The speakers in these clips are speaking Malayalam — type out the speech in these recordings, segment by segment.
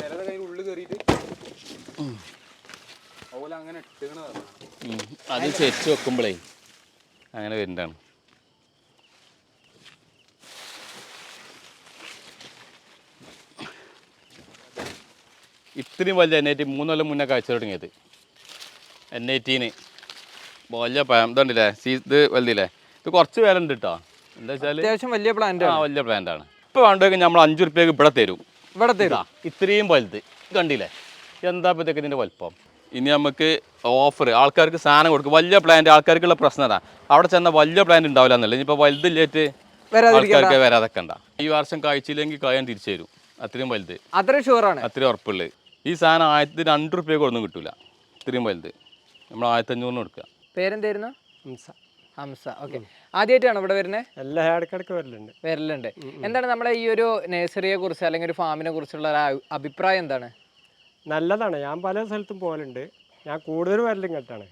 ചിലത് കയ്യിൽ ഉള്ളിൽ കയറിയിട്ട് അതുപോലെ അങ്ങനെ. അത് ചെരിച്ച് വെക്കുമ്പോഴേ അങ്ങനെ വരുന്നതാണ്. ഇത്രയും വലിയ എൻ ഐ ടി മൂന്ന് കൊല്ലം മുന്നേ കാഴ്ച തുടങ്ങിയത്. എൻ ഐ ടീന്. വലിയ പഴം ഇതുണ്ടല്ലേ? സീ ഇത് വലുതില്ലേ? ഇത് കുറച്ച് വില ഉണ്ട് കേട്ടോ എന്താ വെച്ചാൽ അത്യാവശ്യം വലിയ പ്ലാന്റ് ആ വലിയ പ്ലാന്റ് ആണ്. ഇപ്പോൾ വേണ്ടെങ്കിൽ നമ്മൾ അഞ്ച് റുപ്യക്ക് ഇവിടെ തരും. ഇവിടെ തരും ഇതാ, ഇത്രയും വലുത്. കണ്ടില്ലേ? എന്താ ഇപ്പോഴത്തേക്ക് ഇതിന്റെ വലുപ്പം? ഇനി നമുക്ക് ഓഫർ ആൾക്കാർക്ക് സാധനം കൊടുക്കും. വലിയ പ്ലാന്റ് ആൾക്കാർക്കുള്ള പ്രശ്നം അതാ. അവിടെ ചെന്ന വലിയ പ്ലാന്റ് ഉണ്ടാവില്ല എന്നല്ല? ഇനിയിപ്പോൾ വലുതില്ലേറ്റ് ആൾക്കാർക്ക് വരാതൊക്കെ ഉണ്ടാ ഈ വർഷം കഴിച്ചില്ലെങ്കിൽ കായാൻ തിരിച്ചു തരും. അത്രയും വലുത്. അത്രയും ഷുവറാണ് അത്രയും ഉറപ്പുള്ളത് ഈ സാധനം ആയിരത്തി രണ്ട് റുപ്യക്ക് ഒന്നും കിട്ടൂല. ഇത്രയും വലുത്. നമ്മൾ ആയിരത്തി അഞ്ഞൂറിന് കൊടുക്കുക പേരെന്തായിരുന്നു? ഹംസ. ഹംസ. ഓക്കെ. ആദ്യമായിട്ടാണ് ഇവിടെ വരുന്നത് എല്ലാ ഇടക്കിടക്ക് വരലുണ്ട്. വരലുണ്ട്. എന്താണ് നമ്മുടെ ഈ ഒരു നഴ്സറിയെ കുറിച്ച് അല്ലെങ്കിൽ ഒരു ഫാമിനെ കുറിച്ചുള്ള അഭിപ്രായം എന്താണ്? നല്ലതാണ്. ഞാൻ പല സ്ഥലത്തും പോകലുണ്ട് ഞാൻ കൂടുതൽ വരലും കേട്ടാണ്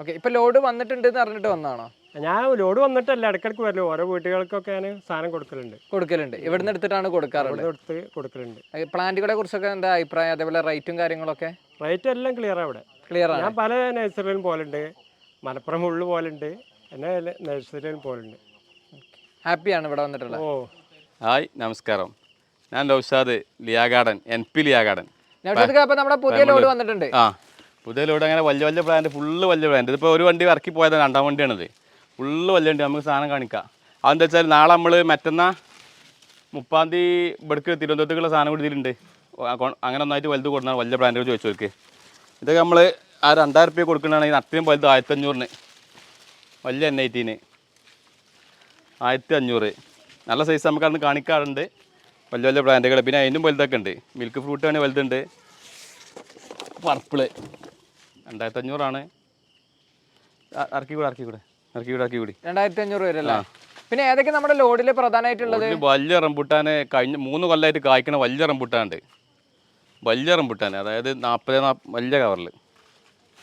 ഓക്കെ. ഇപ്പൊ ലോഡ് വന്നിട്ടുണ്ട് എന്ന് പറഞ്ഞിട്ട് വന്നാണോ ഞാൻ ലോഡ് വന്നിട്ടല്ല. ഇടക്കിടക്ക് വരലും. ഓരോ വീട്ടുകൾക്കൊക്കെ ഞാൻ സാധനം കൊടുക്കലുണ്ട്. കൊടുക്കലുണ്ട്. ഇവിടുന്ന് എടുത്തിട്ടാണ് കൊടുക്കാറുള്ളത്. എടുത്ത് കൊടുക്കലുണ്ട്. പ്ലാന്റുകളെ കുറിച്ചൊക്കെ എന്താ അഭിപ്രായം? അതേപോലെ റേറ്റും കാര്യങ്ങളൊക്കെ? റേറ്റ് എല്ലാം ക്ലിയർ ആണ് ഇവിടെ. ക്ലിയർ ആണ്. ഞാൻ പല നഴ്സറിയിലും പോലുണ്ട് മലപ്പുറം ഉള്ളു പോകലുണ്ട് എന്നെ നഴ്സറിയിലും പോകലുണ്ട്. ഹാപ്പിയാണ് ഇവിടെ വന്നിട്ടുള്ളത്? ഓ. ഹായ് നമസ്കാരം. ഞാൻ Noushad Liya Garden N P Liya Garden Noushad നമ്മുടെ പുതിയ ലോഡ് വന്നിട്ടുണ്ട്. ആ പുതിയ ലോഡ് അങ്ങനെ വലിയ വലിയ പ്ലാന്റ് ഫുള്ള് വലിയ പ്ലാന്റ് ഇതിപ്പോൾ ഒരു വണ്ടി ഇറക്കി പോയതാണ് രണ്ടാം വണ്ടിയാണിത്. ഫുള്ള് വലിയ വണ്ടി നമുക്ക് സാധനം കാണിക്കാം. അതെന്താ വെച്ചാൽ നാളെ നമ്മൾ മറ്റന്നാ മുപ്പാം തീയതി ഇവിടേക്ക് തിരുവനന്തപുരത്തേക്കുള്ള സാധനം കൂടി ഇതിലുണ്ട്. ഓ, ആ കൊ- അങ്ങനെ ഒന്നായിട്ട് വലുത് കൊടുക്കണം വലിയ പ്ലാന്റുകൾ ചോദിച്ചവർക്ക്. ഇതൊക്കെ നമ്മൾ ആ രണ്ടായിരം റുപ്യ കൊടുക്കണമെങ്കിൽ അത്രയും വലുത് ആയിരത്തി അഞ്ഞൂറിന് വലിയ എൻ ഐ ടീന് ആയിരത്തി അഞ്ഞൂറ് നല്ല സൈസ് നമുക്ക് അന്ന് കാണിക്കാറുണ്ട്. വലിയ വലിയ ബ്രാൻഡുകൾ പിന്നെ അതിനും വലുതൊക്കെ ഉണ്ട്. മിൽക്ക് ഫ്രൂട്ട് ആണ് വലുതുണ്ട്. പർപ്പിൾ രണ്ടായിരത്തി അഞ്ഞൂറാണ് ഇറക്കിക്കൂടെ ഇറക്കിക്കൂടെ? ഇറക്കിക്കൂടെ ഇറക്കിക്കൂടി? രണ്ടായിരത്തി അഞ്ഞൂറ് വരല്ലേ പിന്നെ ഏതൊക്കെ നമ്മുടെ ലോഡിൽ പ്രധാനമായിട്ടുള്ളത്? വലിയ റംബുട്ടാന് കഴിഞ്ഞ മൂന്ന് കൊല്ലമായിട്ട് കായ്ക്കണ വലിയ റംബുട്ടാനുണ്ട് വലിയ റംബുട്ടാൻ. അതായത് നാൽപ്പത് നാൽപ്പ വലിയ കവറിൽ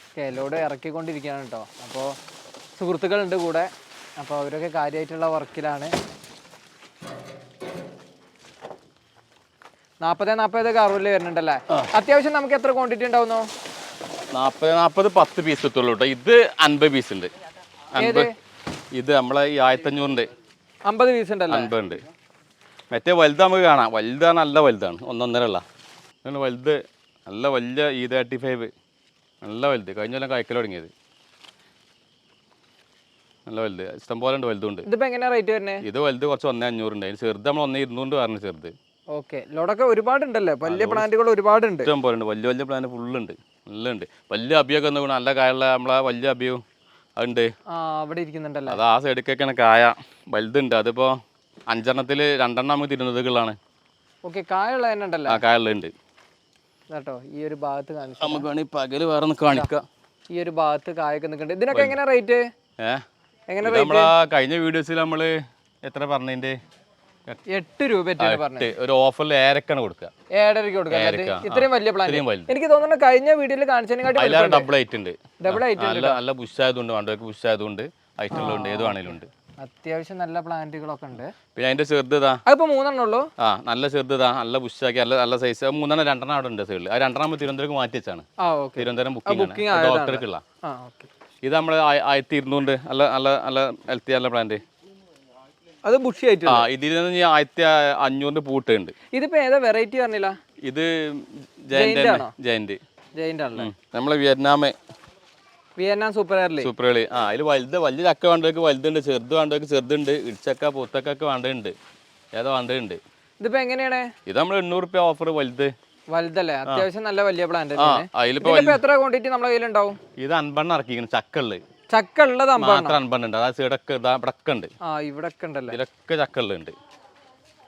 ഓക്കെ ലോഡ് ഇറക്കിക്കൊണ്ടിരിക്കുകയാണ് കേട്ടോ അപ്പോൾ സുഹൃത്തുക്കളുണ്ട് കൂടെ. അപ്പോൾ അവരൊക്കെ കാര്യമായിട്ടുള്ള വർക്കിലാണ്. നാൽപ്പത് നാൽപ്പത് കറവിൽ വരുന്നുണ്ടല്ലേ? അത്യാവശ്യം നമുക്ക് എത്ര ക്വാണ്ടിറ്റി ഉണ്ടാവുന്നു? നാൽപ്പത് നാൽപ്പത് പത്ത് പീസ് എത്തുള്ളൂ കേട്ടോ. ഇത് അൻപത് പീസ് ഉണ്ട്. അൻപത് ഇത് നമ്മളെ ഈ ആയിരത്തഞ്ഞൂറിന്റെ അമ്പത് പീസ് ഉണ്ടല്ലോ? അൻപത് ഉണ്ട്. മറ്റേ വലുത് നമുക്ക് കാണാം. വലുതാണ് നല്ല വലുതാണ്. ഒന്നൊന്നര ഉള്ള വലുത്. നല്ല വലിയ ഇ തേർട്ടി ഫൈവ് നല്ല വലുത്. കഴിഞ്ഞ കൊല്ലം കഴിക്കൽ തുടങ്ങിയത്. നല്ല വലുത്. ഇഷ്ടം പോലെ ഉണ്ട് വലുതുണ്ട് ഇതിപ്പോ എങ്ങനെയാ റേറ്റ് വരുന്നത് ഇത് വലുത് കുറച്ച് ഒന്നേ അഞ്ഞൂറുണ്ട് അതിന് ചെറുത് നമ്മൾ ഒന്നേ ഇരുന്നൂറ് പറഞ്ഞു ചെറുത്. ഓക്കെ ലോഡൊക്കെ ഒരുപാടുണ്ടല്ലേ വലിയ പ്ലാന്റുകൾ ഒരുപാടുണ്ട് ഇഷ്ടം പോലെ ഉണ്ട്. വലിയ വലിയ പ്ലാന്റ് ഫുള്ളുണ്ട് നല്ല ഉണ്ട്. വലിയ അബിയൊക്കെ ഒന്ന് നല്ല കായുള്ള നമ്മളെ വലിയ അബിയും അതുണ്ട് ആ അവിടെ ഇരിക്കുന്നുണ്ടല്ലോ? അത് ആ സൈഡിലേക്കൊക്കെയാണ് കായ. വലുതുണ്ട്. അതിപ്പോ അഞ്ചെണ്ണത്തിൽ രണ്ടെണ്ണം നമുക്ക് തിരുവനന്തപുരത്തുള്ളതാണ് ഓക്കെ കായുള്ള തന്നെ ഉണ്ടല്ലോ? ആ കായുള്ളുണ്ട് കേട്ടോ ഈ ഒരു ഭാഗത്ത് കാണിക്കാം. നമുക്ക് വേണമെങ്കിൽ പകൽ വേറെ ഒന്ന് കാണിക്കാം. ഈ ഒരു ഭാഗത്ത് കായൊക്കെ നിൽക്കുന്നുണ്ട്. ഇതിനൊക്കെ എങ്ങനെ റേറ്റ് ഏ? എങ്ങനെ ഇത് നമ്മളാ കഴിഞ്ഞ വീഡിയോസിൽ നമ്മൾ എത്ര പറഞ്ഞതിന്റെ? എട്ട് രൂപ ഒരു ഓഫറിൽ ഏരക്കാണ് കൊടുക്കുക. ഏഴരക്ക് കൊടുക്കുക. ഇത്രയും വലിയ പ്ലാൻ എനിക്ക് തോന്നുന്നു കഴിഞ്ഞ വീഡിയോയിൽ കാണിച്ചതിനെക്കാട്ടി ഡബിൾ ഐറ്റ് ഉണ്ട്. ഡബിൾ ഐറ്റ് നല്ല നല്ല ബുഷ് ആയതുകൊണ്ട് വണ്ടോക്ക് ബുഷ് ആയതുകൊണ്ട് ഐറ്റുള്ളതുണ്ട് ഏത് വേണേലും ഉണ്ട്. അത്യാവശ്യം നല്ല പ്ലാന്റുകളൊക്കെ ഉണ്ട്. പിന്നെ അതിന്റെ ചെറുതാ അപ്പൊ അതിപ്പോ മൂന്നെണ്ണം ഉള്ളൂ? ആ നല്ല ചെറുതാ നല്ല ബുഷാക്കി നല്ല നല്ല സൈസ് മൂന്നെണ്ണം രണ്ടെണ്ണം അവിടെ ഉണ്ട് സൈഡിൽ ആ രണ്ടെണ്ണം തിരുവനന്തപുരം മാറ്റി വെച്ചാണ് തിരുവനന്തപുരം ബുക്കിംഗ് ഡോക്ടർക്കുള്ള ആ ഓക്കെ ഇത് നമ്മൾ ആയിരത്തി ഇരുന്നൂറ് നല്ല നല്ല നല്ല ഹെൽത്തി നല്ല പ്ലാന്റ് അത് ബുഷി ആയിട്ട് ആ ഇതിൽ നിന്ന് ആയിരത്തി അഞ്ഞൂറിന്റെ പൂട്ടുണ്ട് ഇതിപ്പോ ഏതാ വെറൈറ്റി പറഞ്ഞില്ല? ഇത് ജയന്റ് ജയന്റ് ജയന്റ് ആണല്ലേ? നമ്മളെ വിയറ്റ്നാമേ വിയറ്റ്നാം സൂപ്പർ എയർലി സൂപ്പർ കളി ആ അതിൽ വലുത് വലിയ ചക്ക വേണ്ടവർക്ക് വലുതുണ്ട് ചെറുത് വേണ്ടവർക്ക് ചെറുതുണ്ട് ഇടിച്ചക്ക പൂത്തക്ക ഒക്കെ വേണ്ടതുണ്ട് ഏതോ വേണ്ടതുണ്ട് ഇതിപ്പോ എങ്ങനെയാണ്? ഇത് നമ്മൾ എണ്ണൂറ് റുപ്യ ഓഫർ വലുത്. വലുതല്ലേ? അത്യാവശ്യം നല്ല വലിയ പ്ലാന്റ് എത്ര ക്വാണ്ടിറ്റി നമ്മളെ കയ്യിലുണ്ടാവും? ഇത് അൻപെണ്ണം ഇറക്കിക്കണം ചക്കള്ള്. ചക്ക ഉള്ളത് മാത്രം അൻപെണ്ണം ഉണ്ട്. അതായത് സൈഡൊക്കെ ഇവിടൊക്കെ ഉണ്ട്. ആ ഇവിടെ ഒക്കെ ഉണ്ടല്ലേ? ഇതിലൊക്കെ ചക്കള്ളുണ്ട്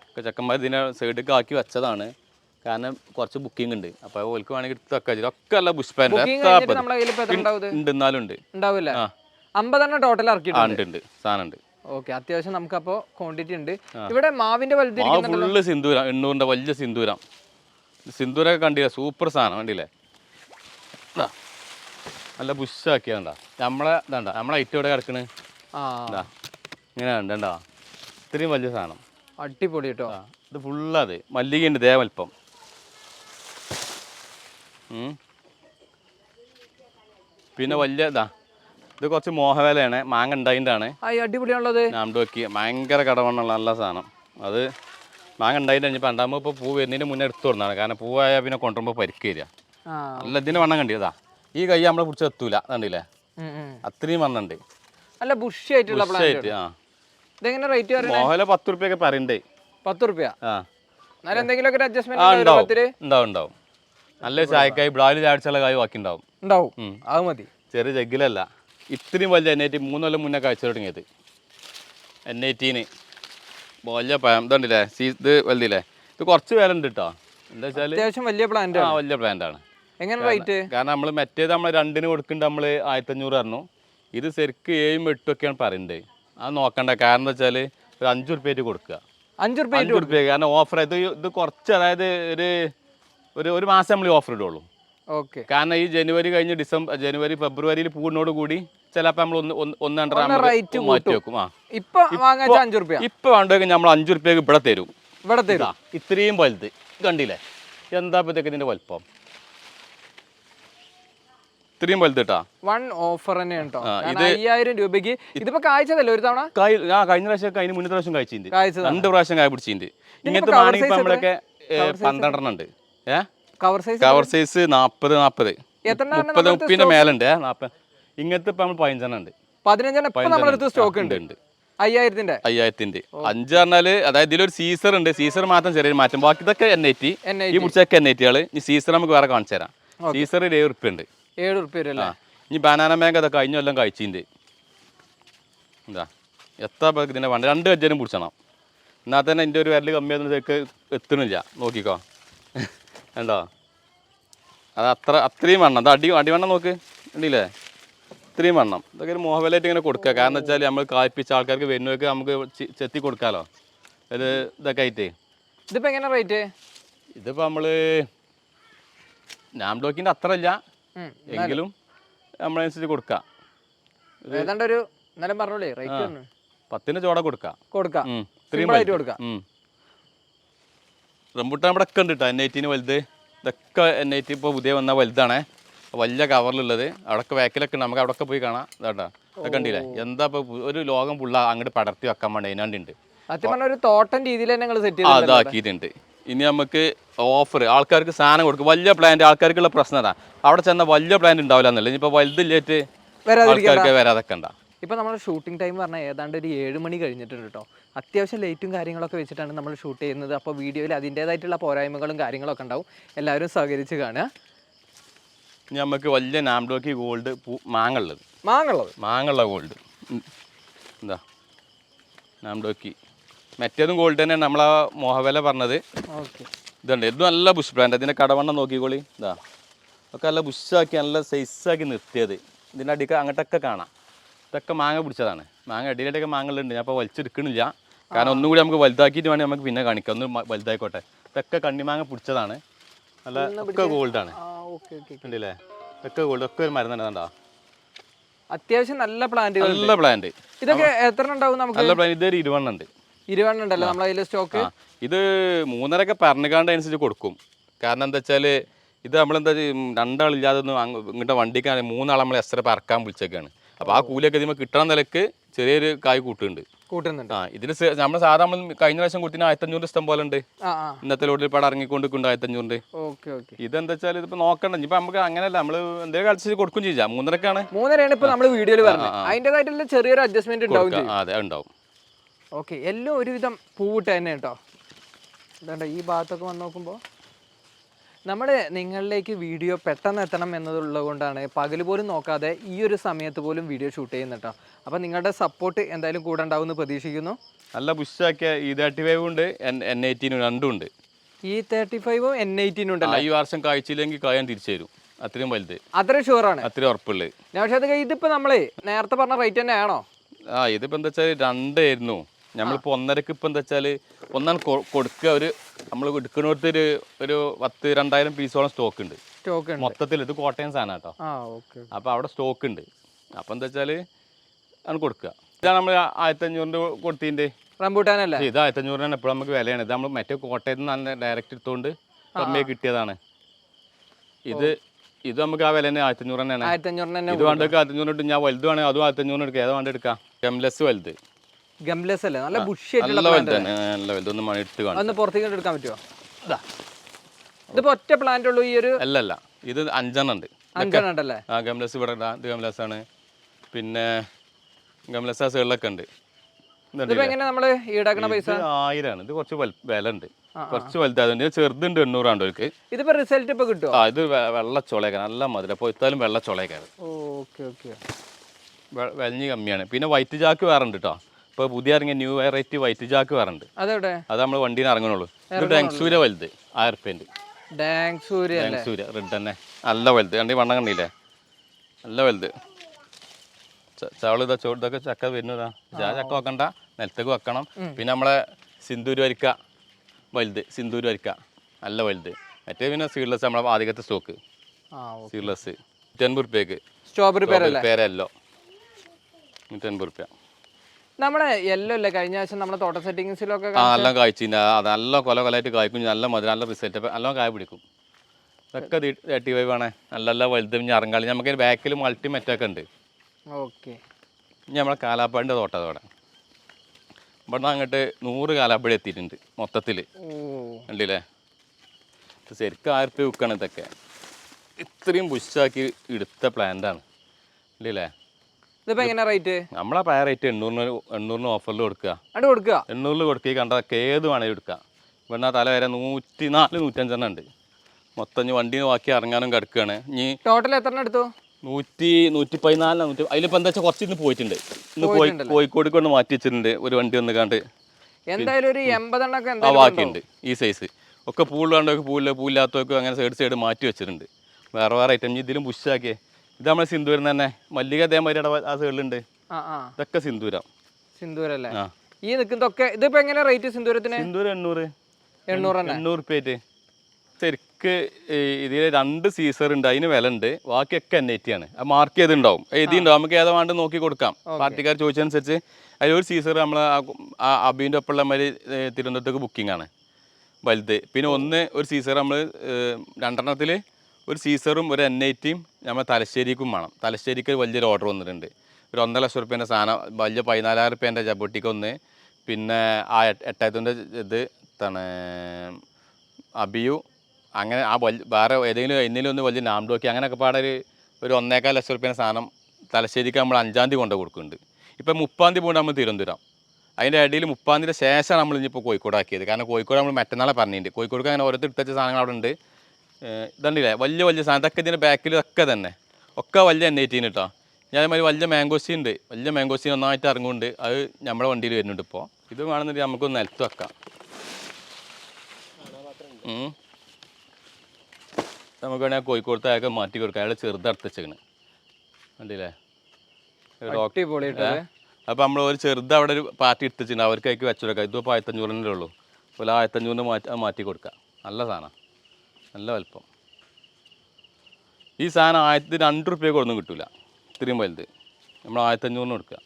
ഒക്കെ ചക്കന്മാർ ഇതിനെ സൈഡിലേക്ക് ആക്കി വെച്ചതാണ്. കാരണം കുറച്ച് ബുക്കിംഗ് ഉണ്ട്. അപ്പോൾ ഓൽക്ക് വേണമെങ്കിൽ എടുത്ത് വെക്കാം. ഇതൊക്കെ അല്ല പുഷ്പന്റെ? ഉണ്ട്. ഉണ്ടാവില്ല. അമ്പതെണ്ണം ടോട്ടൽ ആ ഇറക്കിയിട്ടുണ്ട്. ഉണ്ട് ഉണ്ട്. സാധനം ഉണ്ട്. ഓക്കെ അത്യാവശ്യം നമുക്ക് അപ്പൊ ക്വാണ്ടിറ്റി ഉണ്ട് ഇവിടെ മാവിന്റെ വലുത് ആ ഫുള്ള് സിന്ദൂരം എണ്ണൂറിന്റെ വലിയ സിന്ദൂരം. സിന്ദൂരൊക്കെ കണ്ടില്ല? സൂപ്പർ സാധനം കണ്ടില്ലേ. നല്ല ബുഷാക്കിയാണ്ടാ നമ്മളെ ഇതാണ്ട നമ്മളെ ഐറ്റം ഇവിടെ കിടക്കണ്? ആ. ഇതാ. ഇങ്ങനെ ഉണ്ടാ ഇത്രയും വലിയ സാധനം. അടിപൊളി കേട്ടോ. ഇത്. ഫുള്ളത് മല്ലികയുണ്ട് ദേവൽപ്പം. പിന്നെ വലിയ ഇതാ. ഇത് കുറച്ച് മോഹവേലയാണ്. മാങ്ങ ഉണ്ടായിട്ടാണ് അടിപൊളിയാണുള്ളത്. നാംഡോക്കി ഭയങ്കര കടവണ്ണുള്ള നല്ല സാധനം. അത് മാങ്ങ ഉണ്ടായിട്ട് കഴിഞ്ഞപ്പോൾ രണ്ടാമത് ഇപ്പോൾ പൂ വരുന്നതിന് മുന്നേ എടുത്തു കൊടുക്കുന്നതാണ് കാരണം പൂവായാൽ പിന്നെ കൊണ്ടുവരുമ്പോൾ പരിക്ക് വരിക അല്ല നല്ല ഇതിന്റെ വണ്ണം കണ്ടിയതാ ഈ കൈ നമ്മളെ പിടിച്ച് എത്തൂല കണ്ടില്ലേ. അത്രയും വണ്ണുണ്ട് അല്ല ബുഷി ആയിട്ടുള്ള പ്ലാന്റ് ഉഷായിട്ട് ആ. ഇതെങ്ങനെ റേറ്റ് പറയുന്നത് മോഹല പത്ത് റുപ്യൊക്കെ പറയണ്ടേ? പത്ത് റുപ്യ ആ. എന്നാലും എന്തെങ്കിലുമൊക്കെ ഒരു അഡ്ജസ്റ്റ്മെന്റ് ഉണ്ടാവും. ഉണ്ടാവും നല്ല ചായക്കായി ബ്ലാലി ചാടിച്ചുള്ള കായ് ബാക്കി ഉണ്ടാവും. അത് മതി. ചെറിയ ജഗ്ഗിലല്ല ഇത്രയും വലിയ എൻ ഐ ടി മൂന്നൊല്ലം മുന്നേ കഴിച്ചു തുടങ്ങിയത്. എൻ ഐ ടീന് വലിയ പഴം ഇതുണ്ടല്ലേ? സീ ഇത് വലുതില്ലേ? ഇത് കുറച്ച് വില ഉണ്ട് കേട്ടോ എന്താ വെച്ചാൽ അത്യാവശ്യം വലിയ പ്ലാന്റ് ആ വലിയ പ്ലാന്റ് ആണ്. എങ്ങനെ റേറ്റ് കാരണം നമ്മൾ മറ്റേത് നമ്മൾ രണ്ടിന് കൊടുക്കുന്നുണ്ട് നമ്മൾ ആയിരത്തഞ്ഞൂറ് പറഞ്ഞു. ഇത് ശരിക്ക് ഏഴും എട്ടും ഒക്കെയാണ് പറയുന്നത് അത് നോക്കണ്ട. കാരണം എന്താ വെച്ചാൽ ഒരു അഞ്ച് റുപ്യായിട്ട് കൊടുക്കുക. അഞ്ചു റുപ്യ അഞ്ച് റുപ്യ കാരണം ഓഫർ ഇത് ഇത് കുറച്ച് അതായത് ഒരു ഒരു ഒരു മാസം നമ്മൾ ഓഫർ ഇടുള്ളൂ. ഓക്കെ. കാരണം ഈ ജനുവരി കഴിഞ്ഞ് ഡിസംബർ ജനുവരി ഫെബ്രുവരിയിൽ പൂവിനോട് കൂടി ചിലപ്പോൾ നമ്മൾ ഒന്ന് ഒന്ന് രണ്ടര ഒന്ന് മാറ്റി വെക്കും. ആ. ഇപ്പൊ അഞ്ചു റുപ്യ ഇപ്പൊ വേണ്ടെങ്കിൽ നമ്മൾ അഞ്ചു റുപ്യക്ക് ഇവിടെ തരും. ഇവിടെ തരും. ഇത്രയും വലുത്. കണ്ടില്ലേ? എന്താ ഇതൊക്കെ ഇതിന്റെ വലുപ്പം? ഇത്രയും വലുത് കേട്ടാ വൺ ഓഫർ തന്നെയാണ് അയ്യായിരം രൂപയ്ക്ക് ഇതിപ്പോ കാഴ്ചതല്ലേ ഒരു തവണ? ആ കഴിഞ്ഞ പ്രാവശ്യം കഴിഞ്ഞ മുന്നേ പ്രാവശ്യം കഴിച്ചിട്ടുണ്ട് രണ്ട് പ്രാവശ്യം കായ പിടിച്ചിട്ടുണ്ട്. ഇങ്ങനത്തെ നമ്മളൊക്കെ പന്ത്രണ്ടെണ്ണം ഉണ്ട്. ഏ? കവർ സൈസ് കവർ സൈസ് നാൽപ്പത് നാൽപ്പത് എത്രണ്ണമാണ് മുപ്പത് മുപ്പിന്റെ മേലുണ്ട് നാൽപ്പത് ഇങ്ങനത്തെ ഇപ്പൊ നമ്മൾ പതിനഞ്ചെണ്ണം ഉണ്ട്. പതിനഞ്ചെണ്ണം ഇപ്പൊ നമ്മളടുത്ത് സ്റ്റോക്ക് ഉണ്ട്. അയ്യായിരത്തിന്റെ? അയ്യായിരത്തിന്റെ. അഞ്ച് പറഞ്ഞാൽ അതായത് ഇതിലൊരു സീസർ ഉണ്ട്. സീസർ മാത്രം ചെറിയ മാറ്റം. ബാക്കി ഇതൊക്കെ എൻ ഐ ടി ഈ മുറിച്ചൊക്കെ എൻ ഐ ടികൾ ഈ സീസർ നമുക്ക് വേറെ കാണിച്ചു തരാം. സീസർ ഏഴ് ഉറുപ്പ്യ ഉണ്ട്. ഏഴ് ഉറുപ്പ്യ ഇനി ബാനാന മാങ്ക അതൊക്കെ കഴിഞ്ഞ കൊല്ലം കഴിച്ചിന്റെ എന്താ? എത്ര പേർക്ക് ഇതിന്റെ വേണ്ട. രണ്ട് കജ്ജനും പിടിച്ചണം. എന്നാൽ തന്നെ എന്റെ ഒരു വരൽ കമ്മിയാകുന്നതൊക്കെ എത്തണില്ല. നോക്കിക്കോ. കണ്ടോ? അത് അത്ര അത്രയും വണ്ണം. അത് അടി അടിവണ്ണം നോക്ക്. ഉണ്ടല്ലേ ഇത്രയും വണ്ണം. ഇതൊക്കെ ഒരു മോഹവിലായിട്ട് ഇങ്ങനെ കൊടുക്കുക. കാരണം വെച്ചാൽ നമ്മൾ കായ്പിച്ച ആൾക്കാർക്ക് വരുന്നവർക്ക് നമുക്ക് ചെത്തി കൊടുക്കാമല്ലോ ഇത് ഇതൊക്കെ ആയിട്ട്. ഇതിപ്പോൾ എങ്ങനെ റേറ്റ് ഇതിപ്പോൾ നമ്മൾ നാംഡോക്കിന്റെ അത്ര ഇല്ല. എങ്കിലും നമ്മളനുസരിച്ച് കൊടുക്കാം. ഏതാണ്ട് ഒരു നിലം പറഞ്ഞോളേ റേറ്റ് പത്തിന് ചോട കൊടുക്കാം. കൊടുക്കാം. ഇത്രയും. കൊടുക്കാം. റംബുട്ടാൻ ഇവിടെ ഒക്കെ ഉണ്ട് കേട്ടോ എൻ ഐ ടിന് വലുത്. ഇതൊക്കെ എൻ ഐ ടി ഇപ്പോൾ പുതിയ വന്ന വലുതാണേ. വലിയ കവറിലുള്ളത് അവിടെയൊക്കെ ബാക്കിലൊക്കെ ഉണ്ട്. നമുക്ക് അവിടെയൊക്കെ പോയി കാണാം. ഇതാട്ടാ ഇതൊക്കെ കണ്ടില്ലേ? എന്താ ഇപ്പോൾ ഒരു ലോകം ഫുള്ള അങ്ങോട്ട് പടർത്തി വെക്കാൻ വേണ്ടി അതിനാണ്ടുണ്ട് ഒരു തോട്ടം രീതിയിൽ തന്നെ സെറ്റ് ചെയ്ത് അതാക്കിയിട്ടുണ്ട് ഇനി നമുക്ക് ഓഫർ ആൾക്കാർക്ക് സാധനം കൊടുക്കും. വലിയ പ്ലാന്റ് ആൾക്കാർക്കുള്ള പ്രശ്നം അതാ. അവിടെ ചെന്ന വലിയ പ്ലാന്റ് ഉണ്ടാവില്ല എന്നല്ലേ ഇനിയിപ്പോൾ വലുതില്ലേറ്റ്. ആൾക്കാർക്ക് വരാതൊക്കെ ഉണ്ടാ ഇപ്പൊ നമ്മുടെ ഷൂട്ടിംഗ് ടൈം പറഞ്ഞാൽ ഏതാണ്ട് ഒരു ഏഴ് മണി കഴിഞ്ഞിട്ടുണ്ട് കേട്ടോ അത്യാവശ്യം ലൈറ്റും കാര്യങ്ങളൊക്കെ വെച്ചിട്ടാണ് നമ്മൾ ഷൂട്ട് ചെയ്യുന്നത്. അപ്പോൾ വീഡിയോയിൽ അതിന്റേതായിട്ടുള്ള പോരായ്മകളും കാര്യങ്ങളൊക്കെ ഉണ്ടാവും. എല്ലാവരും സഹകരിച്ച് കാണുക. നമുക്ക് വലിയ നാംഡോക്കി ഗോൾഡ് പൂ മാങ്ങ ഉള്ളത്. മാങ്ങുള്ളത് മാങ്ങുള്ള ഗോൾഡ് എന്താ? നാംഡോക്കി. മറ്റേതും ഗോൾഡ് തന്നെയാണ് നമ്മളാ മോഹവില പറഞ്ഞത്. ഓക്കെ. ഇതുണ്ട്. ഇത് നല്ല ബുഷ് ബ്രാൻഡ് ഇതിന്റെ കടവണ്ണം നോക്കിക്കോളി. ഇതാ. ഒക്കെ നല്ല ബുഷാക്കി നല്ല സൈസാക്കി നിർത്തിയത്. ഇതിന്റെ അടിക്ക് അങ്ങോട്ടൊക്കെ കാണാം. ഇതൊക്കെ മാങ്ങ പിടിച്ചതാണ്. മാങ്ങ അടിയിലായിട്ടൊക്കെ മാങ്ങലുണ്ട് ഞാൻ അപ്പോൾ വലിച്ചെടുക്കണില്ല. കാരണം ഒന്നും കൂടി നമുക്ക് വലുതാക്കിയിട്ട് വേണമെങ്കിൽ നമുക്ക് പിന്നെ കാണിക്കാം. ഒന്ന് വലുതായിക്കോട്ടെ. ഇതൊക്കെ കണ്ണിമാങ്ങ പിടിച്ചതാണ്. നല്ല ഒക്കെ ഗോൾഡാണ് ഉണ്ടല്ലേ ഒക്കെ ഗോൾഡ് ഒക്കെ ഒരു മരുന്ന് തന്നെ അത്യാവശ്യം നല്ല പ്ലാന്റ് നല്ല പ്ലാന്റ് ഇതൊക്കെ എത്ര ഉണ്ടാവും നമുക്ക്? നല്ല പ്ലാന്റ് ഇതൊരു ഇരുപണ്ണം ഉണ്ട്. ഇരുപണ്ണം ഉണ്ടല്ലോ? നമ്മളെ കയ്യിൽ സ്റ്റോക്ക് ഇത് മൂന്നരക്കെ പറഞ്ഞുകാണ്ട് അനുസരിച്ച് കൊടുക്കും. കാരണം എന്താ വെച്ചാൽ ഇത് നമ്മളെന്താ രണ്ടാളില്ലാതെ ഒന്നും ഇങ്ങോട്ട് വണ്ടിക്കാണ് മൂന്നാൾ നമ്മൾ എത്ര പറക്കാൻ വിളിച്ചേക്കാണ്. അപ്പോൾ ആ കൂലിയൊക്കെ ഇതിന് കിട്ടണ നിലയ്ക്ക് ചെറിയൊരു കായ് കൂട്ടുണ്ട് കൂട്ടുന്നുണ്ട്. ആ ഇതിന് നമ്മൾ സാധാരണ നമ്മൾ കഴിഞ്ഞ പ്രാവശ്യം കുട്ടീന് ആയിരത്തഞ്ഞൂറ് ഇഷ്ടം പോലെ ഉണ്ട്. ഇന്നത്തെ ലോഡിൽ പാടെ ഇറങ്ങിക്കൊണ്ടിരിക്കുന്നുണ്ട് ആയിരത്തഞ്ഞൂറിന്റെ ഓക്കെ ഓക്കെ. ഇതെന്താ വെച്ചാൽ ഇതിപ്പോ നോക്കണ്ട. ഇപ്പൊ നമുക്ക് അങ്ങനെയല്ല നമ്മൾ എന്തെങ്കിലും കളിച്ച് കൊടുക്കും ചെയ്യാം. മൂന്നരക്കാണ്. മൂന്നരയാണ് ഇപ്പൊ നമ്മൾ വീഡിയോയിൽ പറഞ്ഞത്. അതിന്റെതായിട്ടുള്ള ചെറിയൊരു അഡ്ജസ്റ്റ്മെന്റ് ഉണ്ടാവും അതെ ഉണ്ടാവും. ഓക്കെ എല്ലാം ഒരുവിധം പൂവിട്ട് തന്നെ കേട്ടോ. എന്താ ഈ ഭാഗത്തൊക്കെ വന്ന് നോക്കുമ്പോൾ നമ്മൾ നിങ്ങളിലേക്ക് വീഡിയോ പെട്ടെന്ന് എത്തണം എന്നതുള്ളത് കൊണ്ടാണ് പകൽ പോലും നോക്കാതെ ഈ ഒരു സമയത്ത് പോലും വീഡിയോ ഷൂട്ട് ചെയ്യുന്നത് കേട്ടോ. അപ്പോൾ നിങ്ങളുടെ സപ്പോർട്ട് എന്തായാലും കൂടെ ഉണ്ടാവും എന്ന് പ്രതീക്ഷിക്കുന്നു. നല്ല ബുഷാക്കിയ ഈ തേർട്ടി ഫൈവ് ഉണ്ട് എൻ എയ്റ്റീനും രണ്ടും ഉണ്ട്. ഈ തേർട്ടി ഫൈവും എൻ എയ്റ്റീനും ഉണ്ടല്ലോ? ഈ വർഷം കാഴ്ചയില്ലെങ്കിൽ കായാൻ തിരിച്ചു തരും. അത്രയും വലുത്. അത്രയും ഷുവറാണ് അത്രയും ഉറപ്പുള്ളത് പക്ഷേ അത് ഇതിപ്പോൾ നമ്മളേ നേരത്തെ പറഞ്ഞ റേറ്റ് തന്നെ ആണോ? ആ ഇതിപ്പോ എന്താ വെച്ചാൽ രണ്ടായിരുന്നു നമ്മളിപ്പോ ഒന്നരക്ക് ഇപ്പൊ എന്താ വെച്ചാൽ ഒന്നാണ് കൊടുക്കുക. ഒരു നമ്മൾ എടുക്കുന്നിടത്ത് ഒരു ഒരു പത്ത് രണ്ടായിരം പീസോളം സ്റ്റോക്ക് ഉണ്ട് സ്റ്റോക്ക് മൊത്തത്തിൽ ഇത് കോട്ടയം സാധനം കേട്ടോ. അപ്പോൾ അവിടെ സ്റ്റോക്ക് ഉണ്ട് അപ്പോൾ എന്താ വെച്ചാൽ ആണ് കൊടുക്കുക. ഇതാണ് നമ്മൾ ആയിരത്തി അഞ്ഞൂറിന്റെ കൊടുത്തിന്റെ റംബൂട്ടാനല്ലേ? ഇത് ആയിരത്തി അഞ്ഞൂറിനാണ് എപ്പോഴും നമുക്ക് വിലയാണ്. ഇത് നമ്മൾ മറ്റേ കോട്ടയത്ത് നിന്ന് നല്ല ഡയറക്റ്റ് എടുത്തുകൊണ്ട് റമ്മയെ കിട്ടിയതാണ്. ഇത് ഇത് നമുക്ക് ആ വില തന്നെ ആയിരത്തി അഞ്ഞൂറ് തന്നെയാണ് തന്നെ ഇത് വേണ്ട ആയിരത്തി അഞ്ഞൂറ് ഇട്ട് ഞാൻ വലുത് വേണേ അതും ആയിരത്തി അഞ്ഞൂറ് എടുക്കുക ഏതാ വേണ്ട എടുക്കാം? ഗംലെസ് വലുത്. ഗംലെസ് അല്ലേ? നല്ല ബുഷ് ഒന്ന് പുറത്തേക്ക് എടുക്കാൻ പറ്റുമോ ഇതാ ഇതിപ്പോ ഒറ്റ പ്ലാന്റ് ഉള്ളൂ ഈ ഒരു അല്ല അല്ല. ഇത് അഞ്ചെണ്ണം ഉണ്ട്. അഞ്ചെണ്ണം ഉണ്ടല്ലേ? ആ ഗംലസ് ഇവിടെ ഇത് ഗംലസ് ആണ്. പിന്നെ ഗംലസ് ആ സൈഡിലൊക്കെ ഉണ്ട്. എങ്ങനെ നമ്മൾ ഈടാക്കണ പൈസ? ആയിരമാണ് ഇത് കുറച്ച് വില ഉണ്ട്. കുറച്ച് വലുതായതുകൊണ്ട് ഇത് ചെറുതുണ്ട് എണ്ണൂറാണ്ട് അവർക്ക് ഇതിപ്പോ റിസൾട്ട് ഇപ്പൊ കിട്ടും ആ ഇത് വെള്ള ചുളയൊക്കെ നല്ല മധുരം. അപ്പോൾ ഇത്താലും വെള്ള ചുളയൊക്കെ ഓക്കെ ഓക്കെ. വെലഞ്ഞ് കമ്മിയാണ്. പിന്നെ വൈറ്റ് ജാക്ക് വേറെ ഉണ്ട് കേട്ടോ ഇപ്പോൾ പുതിയ ഇറങ്ങിയ ന്യൂ വെറൈറ്റി വൈറ്റ് ജാക്ക് വേറുണ്ട്. അതെവിടെ? അത് നമ്മൾ വണ്ടിയിൽ നിന്ന് ഇറങ്ങണുള്ളൂ. സൂര്യ വലുത് ആയിരം റുപ്യന്റെ റെഡ് തന്നെ. നല്ല വലുത്. കണ്ടി വണ്ണം കണ്ടില്ലേ? നല്ല വലുത്. ചവൾ ഇതാ ചോട്ടൊക്കെ ചക്ക വരുന്നതാ. ചക്ക വെക്കണ്ട. നിലത്തേക്ക് വെക്കണം. പിന്നെ നമ്മളെ സിന്ദൂര് വരിക്ക. വലുത് സിന്ദൂര് വരിക്ക. നല്ല വലുത്. മറ്റേ പിന്നെ സീഡ്ലെസ് നമ്മളെ ആദ്യത്തെ സ്റ്റോക്ക് സീഡ്ലെസ് നൂറ്റൻപത് റുപ്യക്ക് സ്ട്രോബെറി പേരല്ലേ? പേരല്ലോ. നൂറ്റൻപത് റുപ്യ നമ്മുടെ യെല്ലോ അല്ലേ? കഴിഞ്ഞ ആഴ്ച നമ്മുടെ തോട്ട സെറ്റിങ്സിലൊക്കെ ആ നല്ല കായ്ച്ചില്ല അത് നല്ല കൊല കൊലയായിട്ട് കായ്ക്കും. നല്ല മധുരം നല്ല റിസൾട്ട് നല്ല കായ പിടിക്കും. ഇതൊക്കെ തേർട്ടി ഫൈവ് ആണ്. നല്ല നല്ല വലുത് ഞറങ്കാളി നമുക്ക് ബാക്കിൽ മൾട്ടി മെറ്റൊക്കെ ഉണ്ട്. ഓക്കെ ഇനി നമ്മളെ കാലാപ്പാടിന്റെ തോട്ടം അതോടെ ഇവിടെ അങ്ങോട്ട് നൂറ് കാലാപ്പഴി എത്തിയിട്ടുണ്ട് മൊത്തത്തിൽ ഇത് ശരിക്കും ആയിരം രൂപ വിൽക്കണം ഇതൊക്കെ. ഇത്രയും ബുഷാക്കി എടുത്ത പ്ലാന്റാണ് ഇല്ലേ ഇതിപ്പോ എങ്ങനെ റേറ്റ് നമ്മളെ പയ റേറ്റ് എണ്ണൂറിന് എണ്ണൂറിന് ഓഫറിൽ കൊടുക്കുക അണ്ട് കൊടുക്കുക എണ്ണൂറിൽ കൊടുക്കുക കണ്ടതൊക്കെ ഏത് വേണേലും എടുക്കാം. ഇവിടെ തല വരെ നൂറ്റി നാല് നൂറ്റഞ്ചെണ്ണം ഉണ്ട്. മൊത്തം ഇനി വണ്ടി ബാക്കി ഇറങ്ങാനും കിടക്കുകയാണ് ഇനി ടോട്ടൽ എത്ര എണ്ണം എടുത്തു? നൂറ്റി നൂറ്റി പതിനാലിന് നൂറ്റി അതിലിപ്പോൾ എന്താ വെച്ചാൽ കുറച്ച് ഇന്ന് പോയിട്ടുണ്ട്. ഇന്ന് കോഴി കോഴിക്കോട് കൊണ്ട് മാറ്റി വെച്ചിട്ടുണ്ട് ഒരു വണ്ടി വന്ന് കണ്ട്. എന്തായാലും ഒരു എൺപതെണ്ണൊക്കെ ആ ബാക്കിയുണ്ട് ഈ സൈസ് ഒക്കെ പൂളുള്ളവർക്ക് പൂളില്ല പൂല്ലാത്തവർക്ക് അങ്ങനെ സൈഡ് സൈഡ് മാറ്റി വെച്ചിട്ടുണ്ട്. വേറെ വേറെ ഐറ്റം ഇതിലും ഇതിലും ബുഷാക്കിയേ ഇത് നമ്മൾ സിന്ദൂരം തന്നെ. മല്ലിക അതേമാതിരി ആ സൈഡിലുണ്ട്. ഇതൊക്കെ സിന്ദൂരം. സിന്ദൂരല്ലേ? ഈ നിൽക്കുന്നതൊക്കെ ഇതിപ്പോ എങ്ങനെ റേറ്റ് സിന്ദൂരത്തിന്? സിന്ദൂരം എണ്ണൂറ്. എണ്ണൂറ് എണ്ണൂറ് റുപ്യായിട്ട് ശരിക്ക് ഇതിൽ രണ്ട് സീസർ ഉണ്ട്. അതിന് വില ഉണ്ട് ബാക്കിയൊക്കെ എൻ ഐ ടി ആണ്. അത് മാർക്ക് ചെയ്തിട്ടുണ്ടാവും. എഴുതിണ്ടാവും നമുക്ക് ഏതാ വേണ്ട നോക്കി കൊടുക്കാം. പാർട്ടിക്കാർ ചോദിച്ചതനുസരിച്ച് അതിലൊരു സീസർ നമ്മൾ അബീന്റെ ഒപ്പമുള്ള മാതിരി തിരുവനന്തപുരത്തേക്ക് ബുക്കിംഗ് ആണ്. വലുത്. പിന്നെ ഒന്ന് ഒരു സീസർ നമ്മൾ രണ്ടെണ്ണത്തിൽ ഒരു സീസറും ഒരു എൻ ഐ ടിയും നമ്മൾ തലശ്ശേരിക്കും വേണം. തലശ്ശേരിക്ക് വലിയൊരു ഓർഡർ വന്നിട്ടുണ്ട്. ഒരു ഒന്നര ലക്ഷം റുപ്യേന്റെ സാധനം വലിയ പതിനാലായിരം റുപ്യേന്റെ ജബോട്ടിക്കൊന്ന് പിന്നെ ആ എട്ട് എട്ടായിരത്തിന്റെ ഇത് എന്താണ് അബിയു അങ്ങനെ ആ വലിയ വേറെ ഏതെങ്കിലും എന്തെങ്കിലും ഒന്ന് വലിയ നാംഡോക്കി അങ്ങനെയൊക്കെ പാടെ ഒരു ഒരു ഒന്നേക്കാൽ ലക്ഷം റുപ്യേന്റെ സാധനം തലശ്ശേരിക്ക് നമ്മൾ അഞ്ചാം തീയതി കൊണ്ട് കൊടുക്കുന്നുണ്ട്. ഇപ്പം മുപ്പാം തീയതി പോകുമ്പോൾ നമ്മൾ തിരുവനന്തപുരം. അതിന്റെ ഇടയിൽ മുപ്പാം തീയതി ശേഷം നമ്മൾ ഇനിയിപ്പോൾ കോഴിക്കോടാക്കിയത്. കാരണം കോഴിക്കോട് നമ്മൾ മറ്റന്നാളെ പറഞ്ഞിട്ടുണ്ട്. കോഴിക്കോട് അങ്ങനെ ഓരോരുത്തർ എടുത്ത സാധനങ്ങൾ അവിടെ ഉണ്ട്. ഇതുണ്ടല്ലേ? വലിയ വലിയ സാധനം. ഇതൊക്കെ ഇതിന്റെ ബാക്കിൽ ഒക്കെ തന്നെ. ഒക്കെ വലിയ എൻ ഐ കേട്ടോ ഞാൻ അതേമാതിരി വലിയ മാംഗോസി ഉണ്ട്. വലിയ മാംഗോസി ഒന്നായിട്ട് ഇറങ്ങുന്നുണ്ട്. അത് നമ്മുടെ വണ്ടിയിൽ വരുന്നുണ്ട് ഇപ്പോൾ ഇത് വേണമെന്നുണ്ടെങ്കിൽ നമുക്കൊന്ന് നിലത്ത് വെക്കാം. നമുക്ക് വേണമെങ്കിൽ കോഴിക്കോടത്തെ അയാൾക്ക് മാറ്റി കൊടുക്കാം. അയാൾ ചെറുതടുത്തച്ചേക്കണ് കണ്ടില്ലേ? അപ്പോൾ നമ്മൾ ഒരു ചെറുത് അവിടെ ഒരു പാർട്ടി എടുത്തിട്ടുണ്ട്. അവർക്ക് അതിലേക്ക് വെച്ചു കൊടുക്കാം. ഇതിപ്പോൾ ആയിരത്തഞ്ഞൂറിന്റെ ഉള്ളൂ. അപ്പോൾ ആയിരത്തഞ്ഞൂറിന് മാറ്റി മാറ്റി കൊടുക്കാം. നല്ല സാധനം. നല്ല വലുപ്പം. ഈ സാധനം ആയിരത്തി രണ്ട് റുപ്യ കിട്ടില്ല ഇത്രയും വലുത്. നമ്മൾ ആയിരത്തഞ്ഞൂറിന് കൊടുക്കുക.